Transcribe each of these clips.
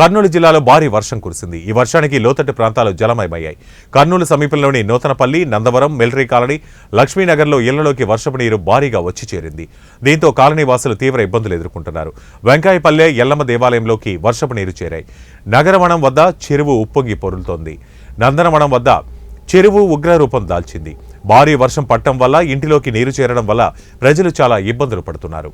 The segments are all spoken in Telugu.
కర్నూలు జిల్లాలో భారీ వర్షం కురిసింది. ఈ వర్షానికి లోతట్టు ప్రాంతాలు జలమయమయ్యాయి. కర్నూలు సమీపంలోని నూతనపల్లి నందవరం మెల్రీ కాలనీ లక్ష్మీనగర్లో ఇళ్ళలోకి వర్షపు నీరు భారీగా వచ్చి చేరింది. దీంతో కాలనీ వాసులు తీవ్ర ఇబ్బందులు ఎదుర్కొంటున్నారు. వెంకాయపల్లె ఎల్లమ్మ దేవాలయంలోకి వర్షపు నీరు చేరాయి. నగరవనం వద్ద చెరువు ఉప్పొంగి పొరులుతోంది. నందనవనం వద్ద చెరువు ఉగ్రరూపం దాల్చింది. భారీ వర్షం పట్టడం వల్ల ఇంటిలోకి నీరు చేరడం వల్ల ప్రజలు చాలా ఇబ్బందులు పడుతున్నారు.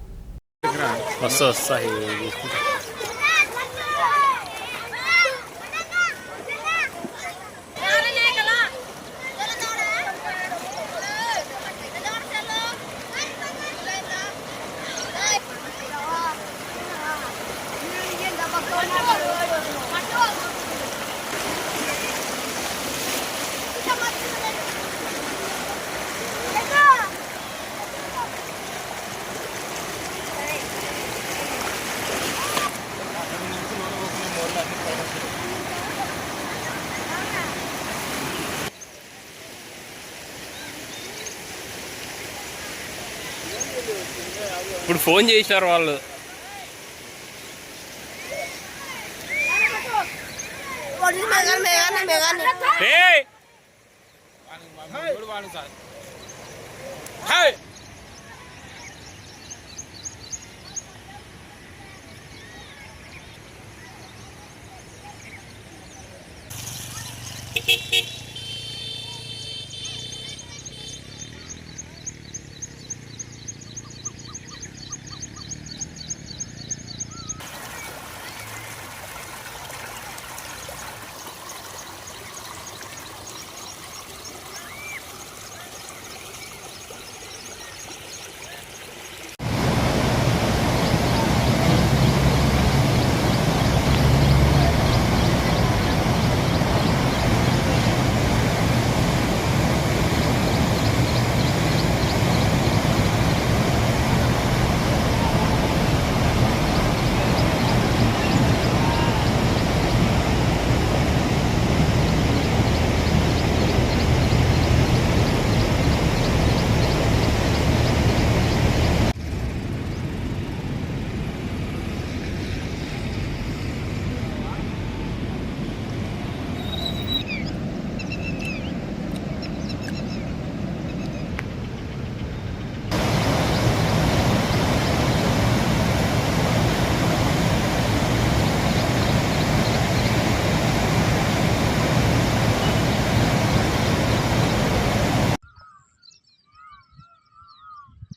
ఇప్పుడు ఫోన్ చేశారు వాళ్ళు.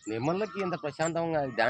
నిర్మల్కి ఇంత ప్రశాంతంగా డాన్స్